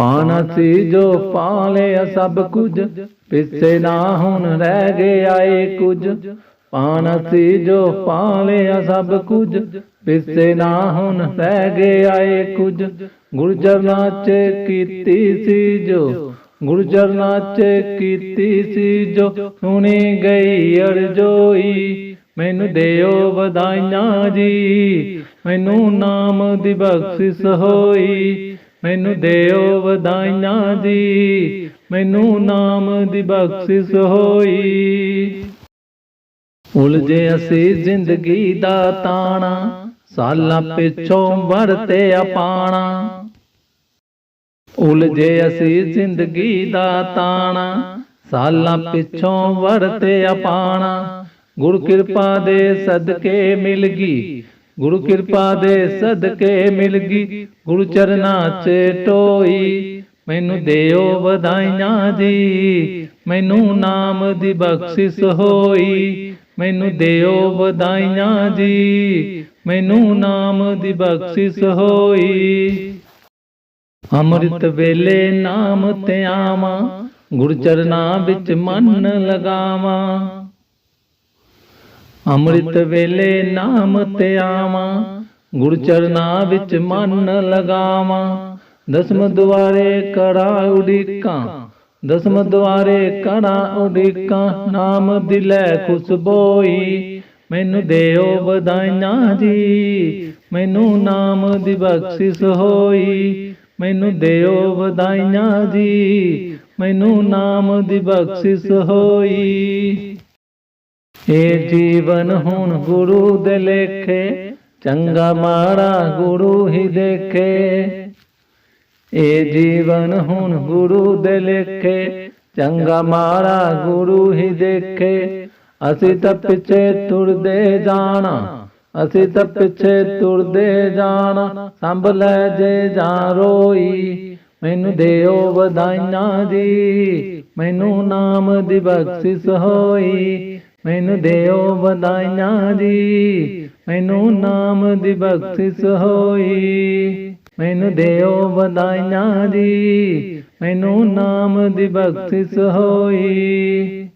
ਪਾਣਾ ਸੀ ਜੋ ਪਾਲਿਆ ਸਭ ਕੁਝ, ਪਿੱਛੇ ਨਾ ਹੁਣ ਰਹਿ ਗਿਆ ਏ ਕੁਝ। ਪਾਣਾ ਸੀ ਜੋ ਪਾਲਿਆ ਸਭ ਕੁਝ, ਪਿੱਛੇ ਨਾ ਹੁਣ ਰਹਿ ਗਿਆ ਏ ਕੁਝ। ਗੁਰਜਰ ਨਾਚ ਕੀਤੀ ਸੀ ਜੋ ਗੁਰਜਰ ਨਾਚ ਕੀਤੀ ਸੀ ਜੋ, ਸੁਣੀ ਗਈ ਅਰਜੋਈ। ਮੈਨੂੰ ਦਿਓ ਵਧਾਈਆਂ ਜੀ, ਮੈਨੂੰ ਨਾਮ ਦੀ ਬਖਸ਼ਿਸ਼ ਹੋਈ। ਮੈਨੂੰ ਦਿਓ ਵਧਾਈਆਂ ਜੀ, ਮੈਨੂੰ ਨਾਮ ਦੀ ਬਖਸ਼ਿਸ਼ ਹੋਈ। ਉਲਝੇ ਅਸੀਂ ਜ਼ਿੰਦਗੀ ਦਾ ਤਾਣਾ, ਸਾਲਾਂ ਪਿੱਛੋਂ ਵਰਤੇ ਆਪਾਣਾ ਉਲਝੇ ਅਸੀਂ ਜ਼ਿੰਦਗੀ ਦਾ ਤਾਣਾ, ਸਾਲਾਂ ਪਿੱਛੋਂ ਵਰਤੇ ਆਪਾਣਾ ਗੁਰ ਕਿਰਪਾ ਦੇ ਸਦਕੇ ਮਿਲ ਗਈ ਗੁਰੂ ਕਿਰਪਾ ਦੇ ਸਦਕੇ ਮਿਲ ਗਈ। ਗੁਰੂ ਚਰਨਾਂ 'ਚ ਟੋਈ। ਮੈਨੂੰ ਦਿਓ ਵਧਾਈਆਂ ਜੀ। ਮੈਨੂੰ ਨਾਮ ਦੀ ਬਖਸ਼ਿਸ਼ ਹੋਈ। ਮੈਨੂੰ ਦਿਓ ਵਧਾਈਆਂ ਜੀ। ਮੈਨੂੰ ਨਾਮ ਦੀ ਬਖਸ਼ਿਸ਼ ਹੋਈ। ਅੰਮ੍ਰਿਤ ਵੇਲੇ ਨਾਮ ਤੇ ਆਵਾਂ। ਗੁਰ ਚਰਨਾਂ ਵਿੱਚ ਮਨ ਲਗਾਵਾਂ। ਅੰਮ੍ਰਿਤ ਵੇਲੇ ਨਾਮ ਤੇ ਆਵਾਂ, ਗੁਰ ਚਰਨਾਂ ਵਿੱਚ ਮਨ ਲਗਾਵਾਂ। ਦਸਮ ਦੁਆਰੇ ਕਰਾ ਉਡੀਕਾਂ, ਦਸਮ ਦੁਆਰੇ ਕਰਾ ਉਡੀਕਾਂ, ਨਾਮ ਦਿਲੇ ਖੁਸ਼ਬੋਈ। ਮੈਨੂੰ ਦਿਓ ਵਧਾਈਆਂ ਜੀ, ਮੈਨੂੰ ਨਾਮ ਦੀ ਬਖਸ਼ਿਸ਼ ਹੋਈ। ਮੈਨੂੰ ਦਿਓ ਵਧਾਈਆਂ ਜੀ, ਮੈਨੂੰ ਨਾਮ ਦੀ ਬਖਸ਼ਿਸ਼ ਹੋਈ। ਇਹ ਜੀਵਨ ਹੁਣ ਗੁਰੂ ਦੇ ਲੇਖੇ, ਚੰਗਾ ਮਾੜਾ ਗੁਰੂ ਹੀ ਦੇਖੇ। ਇਹ ਜੀਵਨ ਹੁਣ ਗੁਰੂ ਦੇ ਲੇਖੇ, ਚੰਗਾ ਮਾੜਾ ਗੁਰੂ ਹੀ ਦੇਖੇ। ਅਸੀਂ ਤਾਂ ਪਿੱਛੇ ਤੁਰਦੇ ਜਾਣਾ, ਅਸੀਂ ਤਾਂ ਪਿੱਛੇ ਤੁਰਦੇ ਜਾਣਾ, ਸੰਭ ਲੈ ਜੇ ਜਾ ਰੋਈ। ਮੈਨੂੰ ਦਿਓ ਵਧਾਈਆਂ ਜੀ। ਮੈਨੂੰ ਨਾਮ ਦੀ ਬਖਸ਼ਿਸ਼ ਹੋਈ। ਮੈਨੂੰ ਦਿਓ ਵਧਾਈਆਂ ਜੀ। ਮੈਨੂੰ ਨਾਮ ਦੀ ਬਖਸ਼ਿਸ਼ ਹੋਈ। ਮੈਨੂੰ ਦਿਓ ਵਧਾਈਆਂ ਜੀ। ਮੈਨੂੰ ਨਾਮ ਦੀ ਬਖਸ਼ਿਸ਼ ਹੋਈ।